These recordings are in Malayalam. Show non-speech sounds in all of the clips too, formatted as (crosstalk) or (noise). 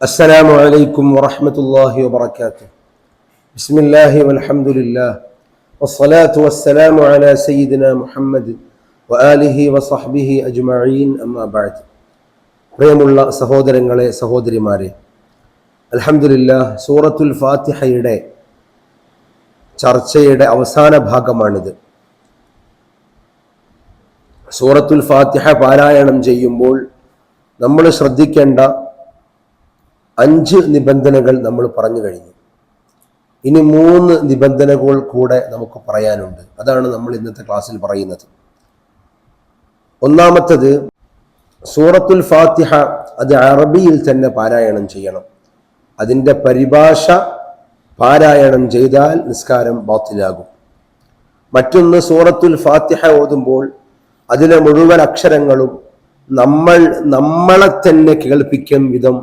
السلام عليكم ورحمة الله وبركاته بسم الله والحمد لله والصلاة والسلام على سيدنا محمد وآله وصحبه أجمعين أما بعد പ്രിയമുള്ള സഹോദരങ്ങളെ സഹോദരിമാരെ അൽഹംദുലില്ല സൂറത്തുൽ ഫാത്തിഹയുടെ ചർച്ചയുടെ അവസാന ഭാഗമാണിത് സൂറത്തുൽ ഫാത്തിഹ പാരായണം ചെയ്യുമ്പോൾ നമ്മൾ ശ്രദ്ധിക്കേണ്ട അഞ്ച് നിബന്ധനകൾ നമ്മൾ പറഞ്ഞു കഴിഞ്ഞു. ഇനി മൂന്ന് നിബന്ധനകൾ കൂടെ നമുക്ക് പറയാനുണ്ട്. അതാണ് നമ്മൾ ഇന്നത്തെ ക്ലാസ്സിൽ പറയുന്നത്. ഒന്നാമത്തത് സൂറത്തുൽ ഫാത്തിഹ അത് അറബിയിൽ തന്നെ പാരായണം ചെയ്യണം. അതിന്റെ പരിഭാഷ പാരായണം ചെയ്താൽ നിസ്കാരം ബാത്തിലാകും. മറ്റൊന്ന് സൂറത്തുൽ ഫാത്തിഹ ഓതുമ്പോൾ അതിലെ മുഴുവൻ അക്ഷരങ്ങളും നമ്മൾ നമ്മളെ തന്നെ കേൾപ്പിക്കും വിധം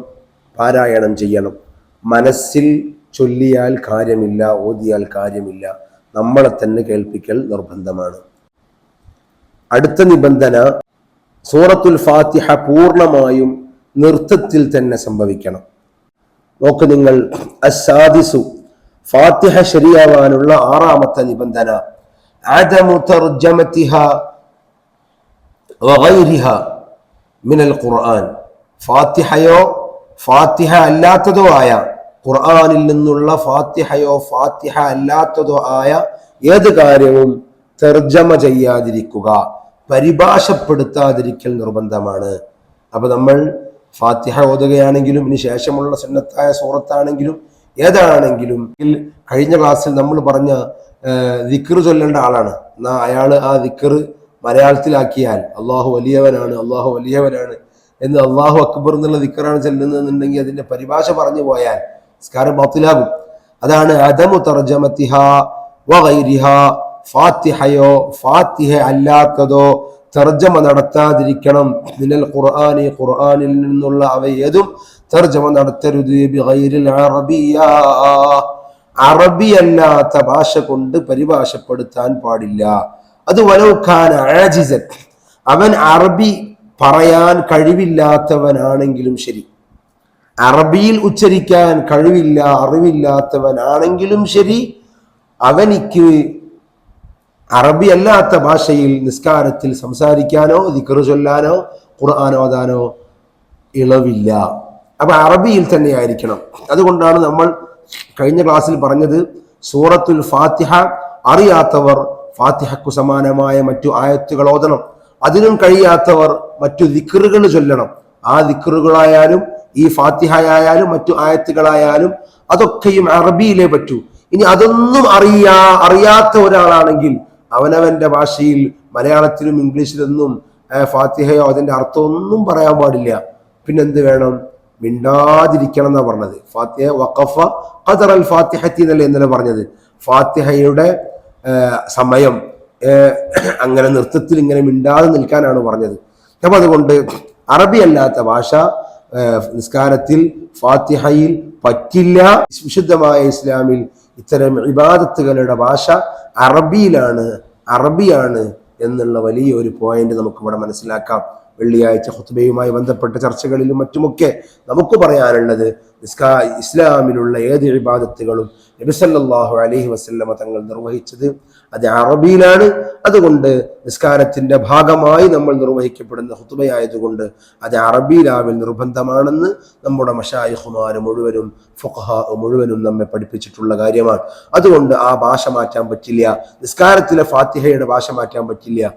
പാരായണം ചെയ്യണം. മനസ്സിൽ ചൊല്ലിയാൽ കാര്യമില്ല ഓതിയാൽ കാര്യമില്ല. നമ്മളെ തന്നെ കേൾപ്പിക്കൽ നിർബന്ധമാണ്. അടുത്ത നിബന്ധന സൂറത്തുൽ ഫാത്തിഹ പൂർണമായും നൃത്തത്തിൽ തന്നെ സംഭവിക്കണം. നോക്ക് നിങ്ങൾ അസാദിസു ഫാത്തിഹ ശരിയാവാനുള്ള ആറാമത്തെ നിബന്ധന. മിനൽ ഖുർആൻ. ഫാത്തിഹയോ ഫാത്തിഹ അല്ലാത്തതോ ആയ ഖുർആാനിൽ നിന്നുള്ള ഫാത്തിഹയോ ഫാത്തിഹ അല്ലാത്തതോ ആയ ഏത് കാര്യവും തർജമ ചെയ്യാതിരിക്കുക പരിഭാഷപ്പെടുത്താതിരിക്കൽ നിർബന്ധമാണ്. അപ്പൊ നമ്മൾ ഫാത്തിഹ ഓതുകയാണെങ്കിലും ഇനി ശേഷമുള്ള സുന്നത്തായ സൂറത്താണെങ്കിലും ഏതാണെങ്കിലും കഴിഞ്ഞ ക്ലാസ്സിൽ നമ്മൾ പറഞ്ഞ ദിക്കറ് ചൊല്ലേണ്ട ആളാണ്. എന്നാ അയാൾ ആ ദിക്കറ് മലയാളത്തിലാക്കിയാൽ അള്ളാഹു വലിയവനാണ് അള്ളാഹു വലിയവനാണ്. എന്ന് അള്ളാഹു അക്ബർ എന്നുള്ള ദിക്കറാണ് ചെല്ലുന്നതെന്നുണ്ടെങ്കിൽ അതിന്റെ പരിഭാഷ പറഞ്ഞു പോയാൽ സ്കാരം ബാത്തിലാകും. അതാണ് അദമു തർജമത്തിഹ വഗൈരിഹ ഫാത്തിഹയോ ഫാത്തിഹ അല്ലാത്തതോ തർജമ നടത്താതിരിക്കണം. മിനൽ ഖുർആനി ഖുർആനിൽ നിന്നുള്ള അവയേതും തർജമ നടത്തരുത്. അറബിയ. അറബി അല്ലാത്ത ഭാഷ കൊണ്ട് പരിഭാഷപ്പെടുത്താൻ പാടില്ല. അത് വലൗഖാൻ ആജിസൻ അവൻ അറബി പറയാൻ കഴിവില്ലാത്തവനാണെങ്കിലും ശരി. അറബിയിൽ ഉച്ചരിക്കാൻ കഴിവില്ല അറിവില്ലാത്തവനാണെങ്കിലും ശരി. അവനിക്ക് അറബി അല്ലാത്ത ഭാഷയിൽ നിസ്കാരത്തിൽ സംസാരിക്കാനോ ദിക്കറ് ചൊല്ലാനോ ഖുർആൻ ഇളവില്ല. അപ്പൊ അറബിയിൽ തന്നെ ആയിരിക്കണം അതുകൊണ്ടാണ് നമ്മൾ കഴിഞ്ഞ ക്ലാസ്സിൽ പറഞ്ഞത് സൂറത്തുൽ ഫാത്തിഹ അറിയാത്തവർ ഫാത്തിഹക്കു സമാനമായ മറ്റു ആയത്തുകൾ ഓതണം. അതിനും കഴിയാത്തവർ മറ്റു ദിക്കറുകൾ ചൊല്ലണം. ആ ദിക്കറുകളായാലും ഈ ഫാത്തിഹയായാലും മറ്റു ആയത്തുകളായാലും അതൊക്കെയും അറബിയിലേ പറ്റൂ. ഇനി അതൊന്നും അറിയാ അറിയാത്ത ഒരാളാണെങ്കിൽ അവനവന്റെ ഭാഷയിൽ മലയാളത്തിലും ഇംഗ്ലീഷിലൊന്നും ഫാത്തിഹയോ അതിന്റെ അർത്ഥമൊന്നും പറയാൻ പാടില്ല. പിന്നെന്ത് വേണം? മിണ്ടാതിരിക്കണം എന്നാ പറഞ്ഞത്. ഫാത്തിഹ വഖഫ ഖദർ അൽ ഫാത്തിഹത്തി എന്നല്ലേ ഇന്നലെ പറഞ്ഞത്. ഫാത്തിഹയുടെ സമയം. അങ്ങനെ നൃത്തത്തിൽ ഇങ്ങനെ മിണ്ടാതെ നിൽക്കാനാണ് പറഞ്ഞത്. അപ്പൊ അതുകൊണ്ട് അറബി അല്ലാത്ത ഭാഷ നിസ്കാരത്തിൽ ഫാത്തിഹയിൽ പറ്റില്ല. വിശുദ്ധമായ ഇസ്ലാമിൽ ഇത്തരം ഇബാദത്തുകളുടെ ഭാഷ അറബിയിലാണ് അറബിയാണ് എന്നുള്ള വലിയ ഒരു പോയിന്റ് നമുക്കിവിടെ മനസ്സിലാക്കാം. വെള്ളിയാഴ്ച ഹുത്തുബയുമായി ബന്ധപ്പെട്ട ചർച്ചകളിലും മറ്റുമൊക്കെ നമുക്ക് പറയാനുള്ളത് നിസ്കാ ഇസ്ലാമിലുള്ള ഏത് ഇബാദത്തുകളും നബിസല്ലാഹു അലഹി വസ്ല്ലമ തങ്ങൾ നിർവഹിച്ചത് അത് അറബിയിലാണ്. അതുകൊണ്ട് നിസ്കാരത്തിന്റെ ഭാഗമായി നമ്മൾ നിർവഹിക്കപ്പെടുന്ന ഹുത്തുബയായതുകൊണ്ട് അത് അറബിയിലാവിൽ നിർബന്ധമാണെന്ന് നമ്മുടെ മഷായിഹുമാർ മുഴുവനും ഫുഖഹ മുഴുവനും നമ്മെ പഠിപ്പിച്ചിട്ടുള്ള കാര്യമാണ്. അതുകൊണ്ട് ആ ഭാഷ മാറ്റാൻ പറ്റില്ല. നിസ്കാരത്തിലെ ഫാത്തിഹയുടെ ഭാഷ മാറ്റാൻ പറ്റില്ല.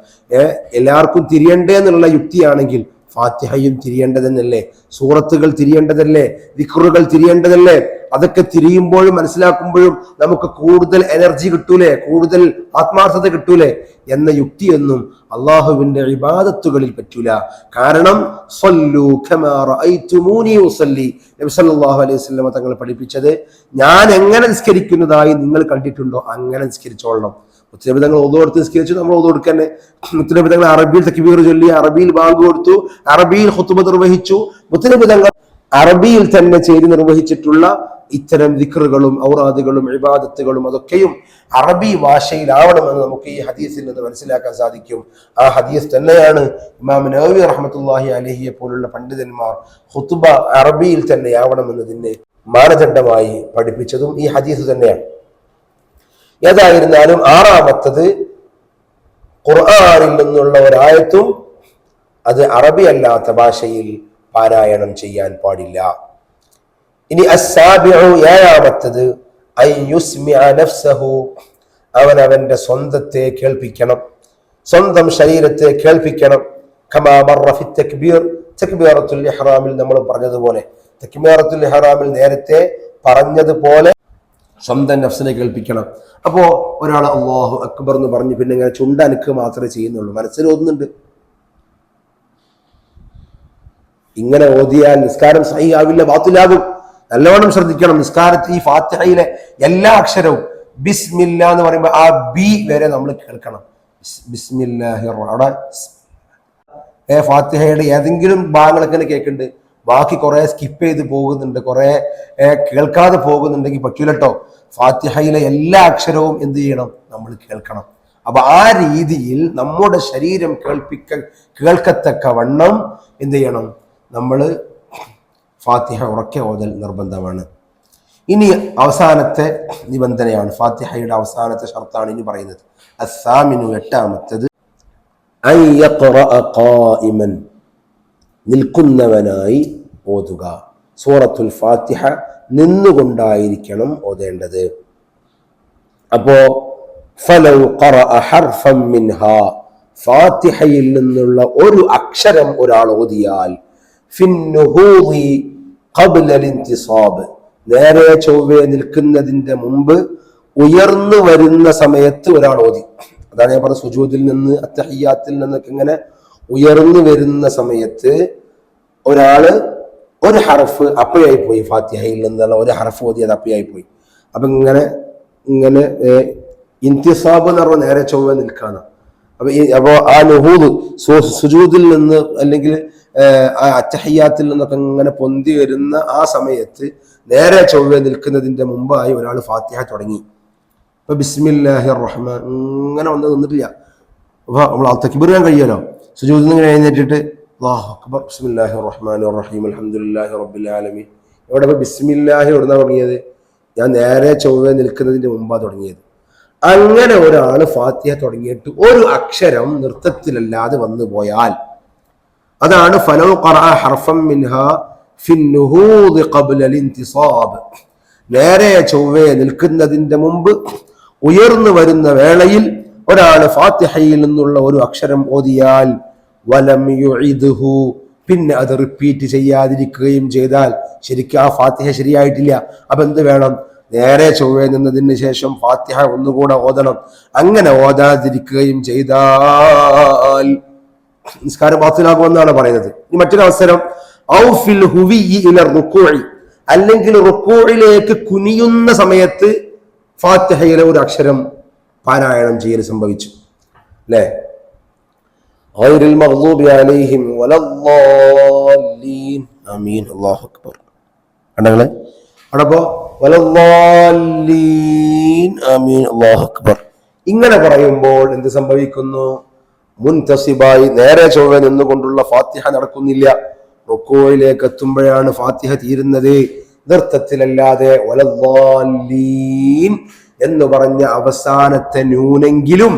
എല്ലാവർക്കും തിരിയണ്ടേ എന്നുള്ള യുക്തിയാണെങ്കിൽ ഫാത്തിഹയും തിരിയേണ്ടതെന്നല്ലേ? സൂറത്തുകൾ തിരിയേണ്ടതല്ലേ? വിക്റുകൾ തിരിയേണ്ടതല്ലേ? അതൊക്കെ തിരിയുമ്പോഴും മനസ്സിലാക്കുമ്പോഴും നമുക്ക് കൂടുതൽ എനർജി കിട്ടൂലേ? കൂടുതൽ ആത്മാർത്ഥത കിട്ടൂലേ? എന്ന യുക്തിയൊന്നും അള്ളാഹുവിന്റെ ഇബാദത്തുകളിൽ പറ്റൂല. കാരണം അലൈഹി തങ്ങൾ പഠിപ്പിച്ചത് ഞാൻ എങ്ങനെ നിസ്കരിക്കുന്നതായി നിങ്ങൾ കണ്ടിട്ടുണ്ടോ? അങ്ങനെ നിസ്കരിച്ചോളണം. മുത്തനബി തങ്ങൾ ഒതു കൊടുത്ത് നിസ്കരിച്ചു നമ്മൾ ഒതു കൊടുക്കന്നെ. മുത്തനബി തങ്ങൾ അറബിയിൽ തക്ബീർ ചൊല്ലി അറബിയിൽ ബാങ്ക് കൊടുത്തു അറബിയിൽ ഹുത്തുബ നിർവഹിച്ചു. മുത്തനബി തങ്ങൾ അറബിയിൽ തന്നെ ചെയ്ത് നിർവഹിച്ചിട്ടുള്ള ഇത്തരം ദിക്റുകളും ഔറാദുകളും ഇബാദത്തുകളും അതൊക്കെയും അറബി ഭാഷയിലാവണമെന്ന് നമുക്ക് ഈ ഹദീസിൽ നിന്ന് മനസ്സിലാക്കാൻ സാധിക്കും. ആ ഹദീസ് തന്നെയാണ് ഇമാം നവവി റഹ്മത്തുല്ലാഹി അലഹിയെ പോലുള്ള പണ്ഡിതന്മാർ ഹുത്തുബ അറബിയിൽ തന്നെയാവണമെന്നതിന് മാനദണ്ഡമായി പഠിപ്പിച്ചതും ഈ ഹദീസ് തന്നെയാണ്. ഏതായിരുന്നാലും ആറാമത്തത് ഖുർആാനിൽ നിന്നുള്ള ഒരായത്തും അത് അറബി അല്ലാത്ത ഭാഷയിൽ പാരായണം ചെയ്യാൻ പാടില്ല. ഇനി ഏഴാമത്തത് അവൻ അവന്റെ സ്വന്തത്തെ കേൾപ്പിക്കണം. സ്വന്തം ശരീരത്തെ കേൾപ്പിക്കണം. തക്ബീറത്തുൽ ഇഹ്റാമിൽ നമ്മൾ പറഞ്ഞതുപോലെ തക്ബീറത്തുൽ ഇഹ്റാമിൽ നേരത്തെ പറഞ്ഞതുപോലെ സ്വന്തം നഫ്സിനെ കേൾപ്പിക്കണം. അപ്പോ ഒരാൾ അള്ളാഹു അക്ബർ എന്ന് പറഞ്ഞ് പിന്നെ ഇങ്ങനെ ചുണ്ടനക്ക് മാത്രമേ ചെയ്യുന്നുള്ളൂ. മനസ്സിൽ ഓതുന്നുണ്ട്. ഇങ്ങനെ ഓതിയാൽ നിസ്കാരം സഹി ആവില്ല ബാത്തിലാകും. നല്ലവണ്ണം ശ്രദ്ധിക്കണം. നിസ്കാരത്തിൽ ഈ ഫാത്തിഹയിലെ എല്ലാ അക്ഷരവും ബിസ്മില്ല എന്ന് പറയുമ്പോൾ ആ ബി വരെ നമ്മൾ കേൾക്കണം. ബിസ്മില്ലാഹിർ. അവിടെ ഫാത്തിഹയുടെ ഏതെങ്കിലും ഭാഗങ്ങളൊക്കെ കേൾക്കുന്നുണ്ട് ബാക്കി കുറെ സ്കിപ്പ് ചെയ്ത് പോകുന്നുണ്ട് കുറെ കേൾക്കാതെ പോകുന്നുണ്ടെങ്കിൽ പറ്റൂലട്ടോ ഫാത്തിഹയിലെ എല്ലാ അക്ഷരവും എന്ത് ചെയ്യണം? നമ്മൾ കേൾക്കണം. അപ്പൊ ആ രീതിയിൽ നമ്മുടെ ശരീരം കേൾപ്പിക്ക കേൾക്കത്തക്ക വണ്ണം എന്ത് ചെയ്യണം? നമ്മൾ ഫാത്തിഹ ഉറക്കെ ഓതൽ നിർബന്ധമാണ്. ഇനി അവസാനത്തെ നിബന്ധനയാണ് ഫാത്തിഹയുടെ അവസാനത്തെ ഷർത്താണ് ഇനി പറയുന്നത്. അസ്സാമിനു എട്ടാമത്തത് നിൽക്കുന്നവനായി ഓതുക. സൂറത്തുൽ ഫാത്തിഹ നിന്നുകൊണ്ടായിരിക്കണം ഓതേണ്ടത്. അപ്പോ ഫലൗ ഫാത്തിഹയിൽ നിന്നുള്ള ഒരു അക്ഷരം ഒരാൾ ഓതിയാൽ നേരെ ചൊവ്വേ നിൽക്കുന്നതിന്റെ മുമ്പ് ഉയർന്നു വരുന്ന സമയത്ത് ഒരാൾ ഓതി. അതാണ് ഞാൻ പറഞ്ഞ സുജൂതിൽ നിന്ന് അത്തഹിയാത്തിൽ നിന്നൊക്കെ ഇങ്ങനെ ഉയർന്നു വരുന്ന സമയത്ത് ഒരാൾ ഒരു ഹറഫ് അപ്പയായി പോയി ഫാത്തിഹയിൽ നിന്നുള്ള ഒരു ഹർഫ് ഓതിയത് അപ്പയായി പോയി അപ്പൊ ഇങ്ങനെ ഇങ്ങനെ ഇന്ത്യസാബ് എന്ന് പറഞ്ഞ നേരെ ചൊവ്വ നിൽക്കാണ്. അപ്പൊ ഈ അപ്പോ ആ നുഹൂദ് സുജൂദിൽ നിന്ന് അല്ലെങ്കിൽ ആ അച്ചഹയ്യാത്തിൽ നിന്നൊക്കെ ഇങ്ങനെ പൊന്തി വരുന്ന ആ സമയത്ത് നേരെ ചൊവ്വ നിൽക്കുന്നതിന്റെ മുമ്പായി ഒരാൾ ഫാത്തിഹ തുടങ്ങി. ഇപ്പൊ ബിസ്മില്ലാഹി റഹ്മാൻ ഇങ്ങനെ വന്ന് നിന്നിട്ടില്ല. അപ്പൊ നമ്മൾ തക്കിബർ ചെയ്യാൻ കഴിയുമല്ലോ? സുജൂദിൽ നിന്ന് കഴിഞ്ഞിട്ട് അല്ലാഹു അക്ബർ. ബിസ്മില്ലാഹി റഹ്മാൻ റഹീം അൽഹംദുലില്ലാഹി റബ്ബിൽ ആലമീൻ. ഇവിടെ ഇപ്പോൾ ബിസ്മില്ലാഹി എവിടുന്നാ തുടങ്ങിയത്? ഞാൻ നേരെ ചൊവ്വ നിൽക്കുന്നതിന്റെ മുമ്പാ തുടങ്ങിയത്. അങ്ങനെ ഒരാൾ ഫാത്തിഹ തുടങ്ങിയിട്ട് ഒരു അക്ഷരം നൃത്തത്തിലല്ലാതെ വന്നു പോയാൽ അതാണ് ഫലോ ഖറഅ ഹർഫം മിൻഹ ഫിന്നുഹൂദ് ഖബ്ല ലിൻതിസാബ്. നേരെ ചൊവ്വേ നിൽക്കുന്നതിന്റെ മുമ്പ് ഉയർന്നു വരുന്ന വേളയിൽ ഒരാൾ ഫാത്തിഹയിൽ നിന്നുള്ള ഒരു അക്ഷരം ഓതിയാൽ വലം യുഇദുഹു. പിന്നെ അത് റിപ്പീറ്റ് ചെയ്യാതിരിക്കുകയും ചെയ്താൽ ശരിക്കും ആ ഫാത്തിഹ ശരിയായിട്ടില്ല. അപ്പൊ എന്ത് വേണം? നേരെ ചൊവ്വേ നിന്നതിന് ശേഷം ഫാത്തിഹ ഒന്നുകൂടെ ഓതണം. അങ്ങനെ ഓതാതിരിക്കുകയും ചെയ്താൽ നിസ്കാരം ബാത്തിലാകുമെന്നാണ് പറയുന്നത്. ഇനി മറ്റൊരു അവസരം. ഔ ഫിൽ ഹുവിയി ഇല റുക്കൂഇ അല്ലെങ്കിൽ റുക്കോഴിലേക്ക് കുനിയുന്ന സമയത്ത് ഫാത്തിഹയിലെ ഒരു അക്ഷരം പാരായണം ചെയ്യൽ സംഭവിച്ചു. അല്ലേ? غير المغضوب عليهم ولا الضالين آمين الله أكبر കണ്ടങ്ങളെ അടപ്പോ വലല്ലാലീൻ ആമീൻ അല്ലാഹു അക്ബർ ഇങ്ങനെ പറയുമ്പോൾ എന്ത് സംഭവിക്കുന്നു മുൻതസിബായി നേരെ ചൊവ്വ നിന്നുകൊണ്ടുള്ള ഫാത്തിഹ നടക്കുന്നില്ല റുക്കോയിലേക്ക് എത്തുമ്പോഴാണ് ഫാത്തിഹ തീരുന്നത് നൃത്തത്തിലല്ലാതെ വലല്ലാലീൻ എന്ന് പറഞ്ഞ അവസാനത്തെ ന്യൂനെങ്കിലും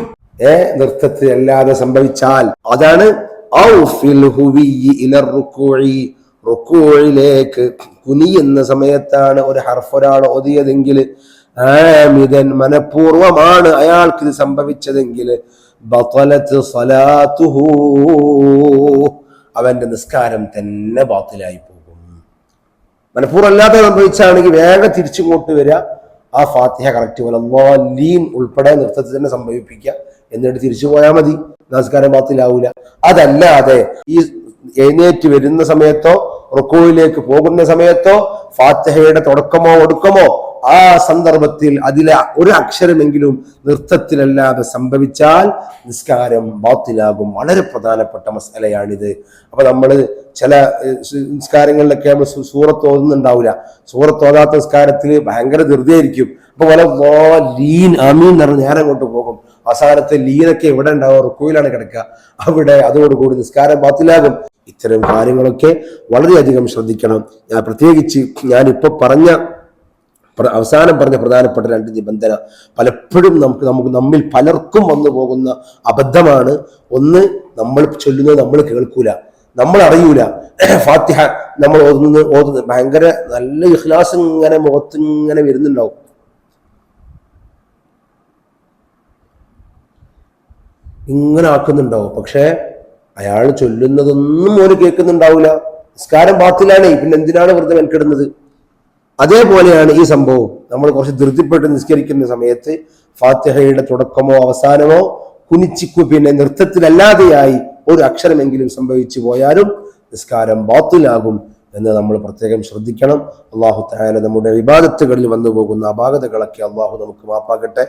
ഏ നൃത്തത്തിലല്ലാതെ സംഭവിച്ചാൽ അതാണ് റുക്കൂഴിലേക്ക് കുനിയുന്ന സമയത്താണ് ഒരു ഹർഫ് ഒരാൾ ഓതിയതെങ്കിൽ ആമിതൻ മനഃപൂർവമാണ് അയാൾക്ക് ഇത് സംഭവിച്ചതെങ്കിൽ അവന്റെ നിസ്കാരം തന്നെ ബാത്തിലായി പോകും. മനഃപൂർവം അല്ലാതെ സംഭവിച്ചാണെങ്കിൽ വേഗം തിരിച്ചിങ്ങോട്ട് വരിക. ആ ഫാത്തിഹ കറക്റ്റ് പോലെ ഉൾപ്പെടെ നൃത്തത്തിൽ തന്നെ സംഭവിപ്പിക്കുക. എന്നിട്ട് തിരിച്ചു പോയാൽ മതി. നമസ്കാരം ബാത്തിലാവൂല. അതല്ലാതെ ഈ എഴുന്നേറ്റ് വരുന്ന സമയത്തോ റുക്കോയിലേക്ക് പോകുന്ന സമയത്തോ ഫാത്തഹയുടെ തുടക്കമോ ഒടുക്കമോ ആ സന്ദർഭത്തിൽ അതിലെ ഒരു അക്ഷരമെങ്കിലും നൃത്തത്തിലല്ലാതെ സംഭവിച്ചാൽ നിസ്കാരം ബാത്തിലാകും. വളരെ പ്രധാനപ്പെട്ട മസലയാണിത്. അപ്പൊ നമ്മൾ ചില നിസ്കാരങ്ങളിലൊക്കെ നമ്മൾ സൂറത്ത് ഓതുന്നുണ്ടാവില്ല സൂറത്ത് ഓതാത്ത നിസ്കാരത്തിൽ ഭയങ്കര ധൃതിയായിരിക്കും. അപ്പൊ പോലെ ലീൻ അമീൻ എന്ന് നേരെ അങ്ങോട്ട് പോകും. അവസാനത്തെ ലീനൊക്കെ എവിടെ ഉണ്ടാവുക റുക്കുവിലാണ് കിടക്കുക. അവിടെ അതോടുകൂടി നിസ്കാരം ബാത്തിലാകും. ഇത്തരം കാര്യങ്ങളൊക്കെ വളരെയധികം ശ്രദ്ധിക്കണം. ഞാൻ പ്രത്യേകിച്ച് ഇപ്പൊ പറഞ്ഞ അവസാനം പറഞ്ഞ പ്രധാനപ്പെട്ട രണ്ട് നിബന്ധന പലപ്പോഴും നമുക്ക് നമുക്ക് നമ്മിൽ പലർക്കും വന്നു പോകുന്ന അബദ്ധമാണ്. ഒന്ന് നമ്മൾ ചൊല്ലുന്നത് നമ്മൾ കേൾക്കൂല. നമ്മൾ അറിയൂല. (clears throat) ഫാത്തിഹ നമ്മൾ ഓതുന്നത് ഓതുന്നത് ഭയങ്കര നല്ല ഇഖ്ലാസ് ഇങ്ങനെ മുഖത്ത് ഇങ്ങനെ വരുന്നുണ്ടാവും. ഇങ്ങനെ ആക്കുന്നുണ്ടാവും പക്ഷേ അയാൾ ചൊല്ലുന്നതൊന്നും ഓര് കേൾക്കുന്നുണ്ടാവില്ല നിസ്കാരം ബാത്തിലാണ് പിന്നെ എന്തിനാണ് വെറുതെ മെനക്കെടുന്നത്? അതേപോലെയാണ് ഈ സംഭവം. നമ്മൾ കുറച്ച് ധൃതിപ്പെട്ട് നിസ്കരിക്കുന്ന സമയത്ത് ഫാത്തിഹയുടെ തുടക്കമോ അവസാനമോ കുനിച്ചിക്കു പിന്നെ നൃത്തത്തിലല്ലാതെയായി ഒരു അക്ഷരമെങ്കിലും സംഭവിച്ചു പോയാലും നിസ്കാരം ബാത്തിലാകും. എന്ന് നമ്മൾ പ്രത്യേകം ശ്രദ്ധിക്കണം അള്ളാഹു തായാല നമ്മുടെ വിവാദത്തുകളിൽ വന്നു പോകുന്ന അപാകതകളൊക്കെ അള്ളാഹു നമുക്ക് മാപ്പാക്കട്ടെ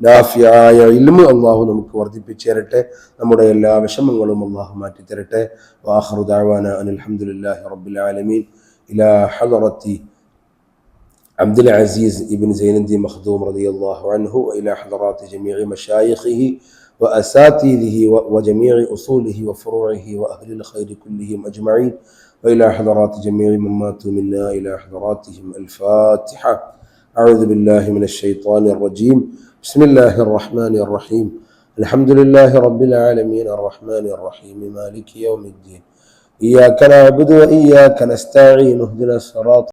നാഫിയായ ഇൽമു അള്ളാഹു നമുക്ക് വർദ്ധിപ്പിച്ചു തരട്ടെ നമ്മുടെ എല്ലാ വിഷമങ്ങളും അള്ളാഹു മാറ്റി തരട്ടെ വാഹറു ദാവാന അനിൽഹമുല്ലാഹി റബ്ബിൽ ആലമീൻ ഇലാ ഹദറത്തി عبد العزيز ابن زين الدين مخدوم رضي الله عنه وإلى حضرات جميع مشايخه وأساتذه و- وجميع أصوله وفروعه وأهل الخير كلهم أجمعين. وإلى حضرات جميع من ماتوا منا إلى حضراتهم الفاتحة. أعوذ بالله من الشيطان الرجيم. بسم الله الرحمن الرحيم. الحمد لله رب العالمين. الرحمن الرحيم. مالك يوم الدين. إياك نعبد وإياك نستعين. اهدنا الصراط